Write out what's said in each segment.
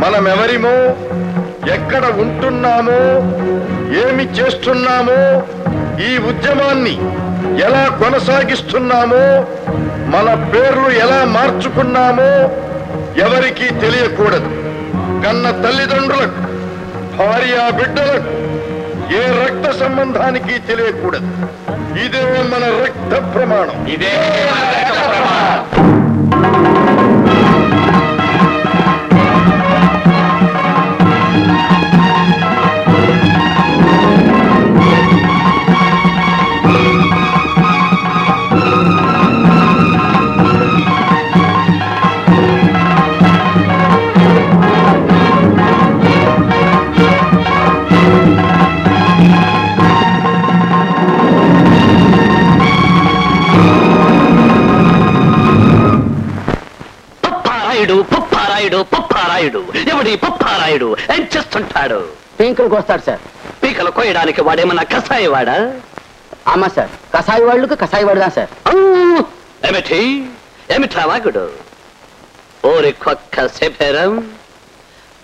మనమెవరిమో? ఎక్కడ ఉంటున్నామో? ఏమి చేస్తున్నామో? ఈ ఉద్యమాన్ని ఎలా కొనసాగిస్తున్నామో? మన పేర్లు ఎలా మార్చుకున్నామో ఎవరికీ తెలియకూడదు. కన్న తల్లిదండ్రులకు భార్య బిడ్డలకు ఏ రక్త సంబంధానికి తెలియకూడదు. ఇదే మన రక్త ప్రమాణం. ఇదే పప్పారాయుడు పప్పారాయుడు పప్పారాయుడు. ఎవడి పప్పారాయుడు? ఏం చేస్తుంటాడు? పెంకులకు వస్తాడు సార్. పీకలు కోయడానికి వాడేమన్నా కసాయివాడా ఆమా సార్ కసాయి వాళ్ళకు కసాయి వాడుదా సార్ ఏమిటి? ఏమిట్రా వాగుడు? ఊరికొక్క శిబిరం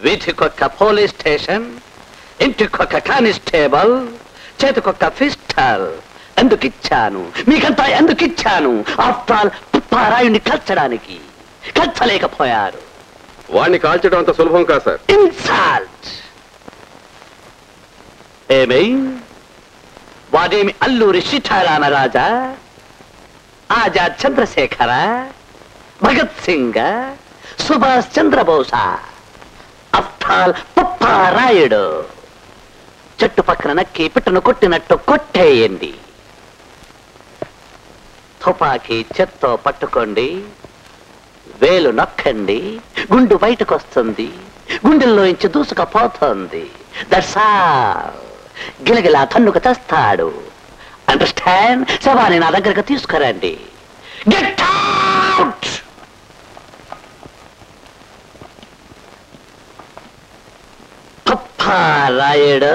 వీధికొక్క పోలీస్ స్టేషన్ ఇంటికొక్క కానిస్టేబుల్ చేతికొక్క పిస్టల్ ఎందుకు ఇచ్చాను మీకంతా ఎందుకు ఇచ్చాను ఆఫ్టర్ ఆల్ పప్పారాయుడిని కల్చడానికి. కల్చలేకపోయారు వాడిని కాల్చడం అంత సులభం కాదు సార్. ఇన్సల్ట్ ఏమి? వాడేమి అల్లూరి సీతారామరాజా ఆజాద్ చంద్రశేఖర? భగత్ సింగ్? సుభాష్ చంద్రబోస? అఫ్తాల్ పప్పారాయుడు? చెట్టు పక్కన నక్కి పిట్టను కొట్టినట్టు కొట్టేయండి. తుపాకీ చెత్తో పట్టుకోండి. వేలు నొక్కండి గుండు బయటకు వస్తుంది గుండెల్లో నుంచి దూసుకుపోతుంది దట్స్ గిలగిలా తన్నుకు తెస్తాడు. అండర్స్టాండ్ శవాన్ని నా దగ్గరకు తీసుకురండి. గెట్ అవుట్ రాయుడు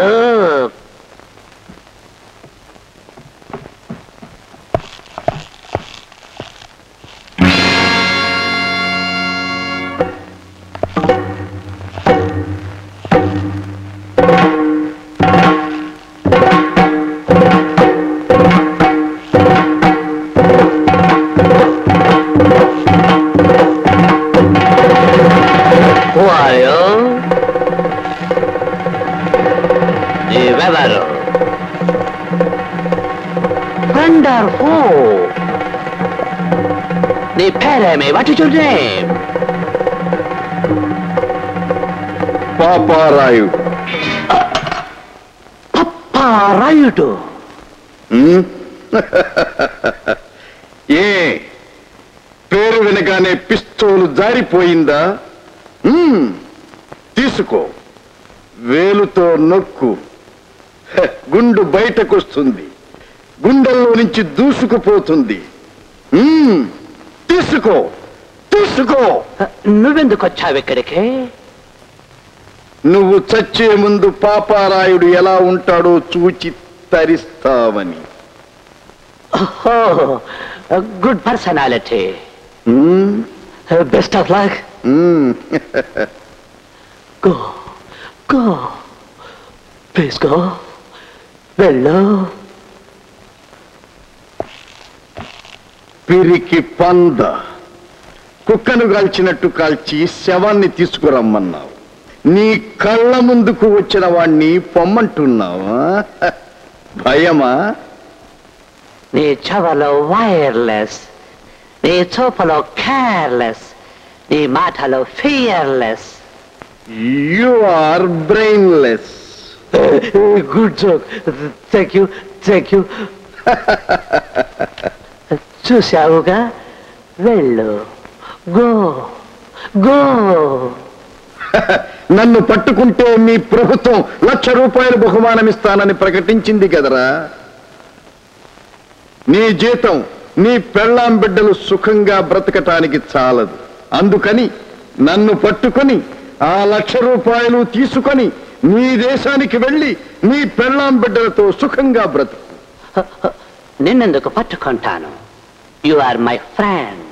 నీవెవరు వండర్ఫుల్ నీ పేరేమి? What is your name Paparayudu. Papparayudu um? ఏ పేరు వినగానే పిస్తోలు జారిపోయిందా? ఉమ్, తీసుకో. వేలుతో నొక్కు. గుండు బయటకొస్తుంది. గుండెల్లో నుంచి దూసుకుపోతుంది. తీసుకో. తీసుకో. నువ్వెందుకు వచ్చావు ఇక్కడికి? నువ్వు చచ్చే ముందు పాపారాయుడు ఎలా ఉంటాడో చూచి తరిస్తావని. Good personality. Um, best of luck. Go go. Please go. వెళ్ళు. పిరికి పంద. కుక్కను కాల్చినట్టు కాల్చి శవాన్ని తీసుకురమ్మన్నావు. నీ కళ్ళ ముందుకు వచ్చిన వాణ్ణి పొమ్మంటున్నావా? భయమా? నీ చెవలో వైర్లెస్ నీ చూపులో కేర్లెస్ నీ మాటలో fearless you are brainless good joke thank you thank you చూశావుగా వెళ్ళు. గో. గో. నన్ను పట్టుకుంటే మీ ప్రభుత్వం లక్ష రూపాయలు బహుమానం ఇస్తానని ప్రకటించింది కదరా? నీ జీతం నీ పెళ్ళాం బిడ్డలు సుఖంగా బ్రతకటానికి చాలదు. అందుకని నన్ను పట్టుకొని ఆ లక్ష రూపాయలు తీసుకొని నీ దేశానికి వెళ్ళి నీ పెళ్ళాం బిడ్డలతో సుఖంగా బ్రతుకు. నిన్నెందుకు పట్టుకుంటాను? యు ఆర్ మై ఫ్రెండ్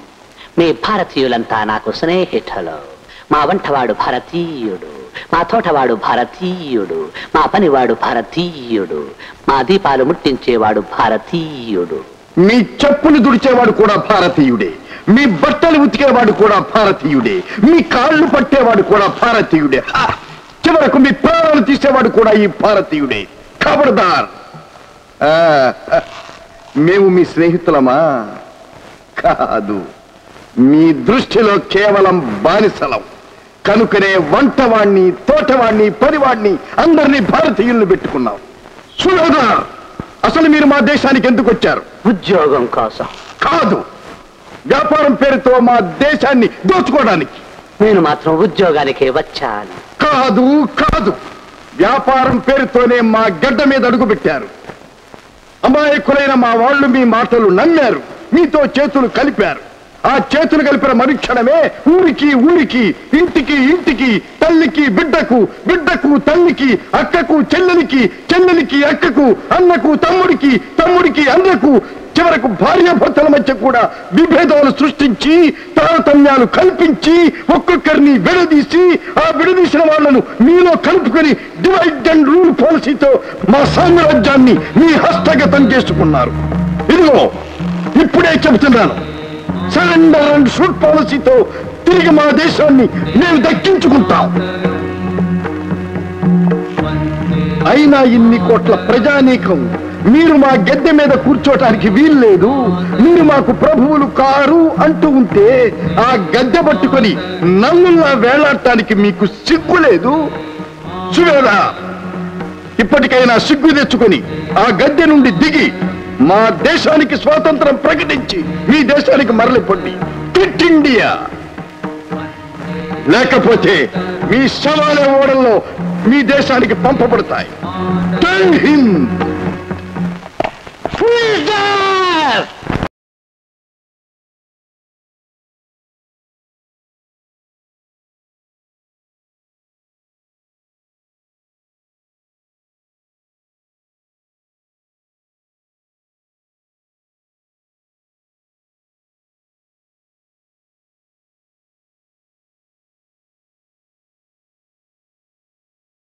మీ భారతీయులంతా నాకు స్నేహితులు. మా వంటవాడు భారతీయుడు. మా తోటవాడు భారతీయుడు. మా పనివాడు భారతీయుడు. మా దీపాలు ముట్టించేవాడు భారతీయుడు. మీ చెప్పులు దుడిచేవాడు కూడా భారతీయుడే. మీ బట్టలు ఉతికేవాడు కూడా భారతీయుడే. మీ కాళ్ళు పట్టేవాడు కూడా భారతీయుడే! చివరకు మీ ప్రాణాలు తీసేవాడు కూడా ఈ భారతీయుడే. హ! మేము మీ స్నేహితులమా? కాదు. మీ దృష్టిలో కేవలం బానిసలం. కనుకనే వంటవాణ్ణి తోటవాణ్ణి పనివాణ్ణి అందరినీ భారతీయుల్ని పెట్టుకున్నాం. సులోదా అసలు మీరు మా దేశానికి ఎందుకు వచ్చారు? ఉద్యోగం కోసం. కాదు. వ్యాపారం పేరుతో మా దేశాన్ని దోచుకోవడానికి. నేను మాత్రం ఉద్యోగానికే వచ్చాను. కాదు కాదు. వ్యాపారం పేరుతోనే మా గడ్డ మీద అడుగు పెట్టారు అమాయకులైన మా వాళ్ళు మీ మాటలు నమ్మారు. మీతో చేతులు కలిపారు. ఆ చేతులు కలిపిన మరుక్షణమే ఊరికి ఊరికి ఇంటికి ఇంటికి తల్లికి బిడ్డకు బిడ్డకు తల్లికి అక్కకు చెల్లెలికి చెల్లెలికి అక్కకు అన్నకు తమ్ముడికి తమ్ముడికి అన్నకు చివరకు భార్యాభర్తల మధ్య కూడా విభేదాలు సృష్టించి తారతమ్యాలు కల్పించి ఒక్కొక్కరిని విడదీసి ఆ విడదీసిన వాళ్ళను మీలో కలుపుకొని డివైడ్ అండ్ రూల్ పాలసీతో మా సామ్రాజ్యాన్ని మీ హస్తగతం చేసుకున్నారు. ఇదిగో ఇప్పుడే చెబుతున్నాను. సరెండర్ అండ్ షూట్ పాలసీతో తిరిగి మా దేశాన్ని మేము దక్కించుకుంటాం. అయినా ఇన్ని కోట్ల ప్రజానీకం మీరు మా గద్దె మీద కూర్చోటానికి వీల్లేదు. మీరు మాకు ప్రభువులు కారు అంటూ ఉంటే ఆ గద్దె పట్టుకొని నన్నులా వేలాడటానికి మీకు సిగ్గు లేదు చూడరా ఇప్పటికైనా సిగ్గు తెచ్చుకొని ఆ గద్దె నుండి దిగి మా దేశానికి స్వాతంత్రం ప్రకటించి మీ దేశానికి మరలిపండి క్విట్ ఇండియా లేకపోతే మీ శవాల ఓడల్లో మీ దేశానికి పంపబడతాయి. హింద్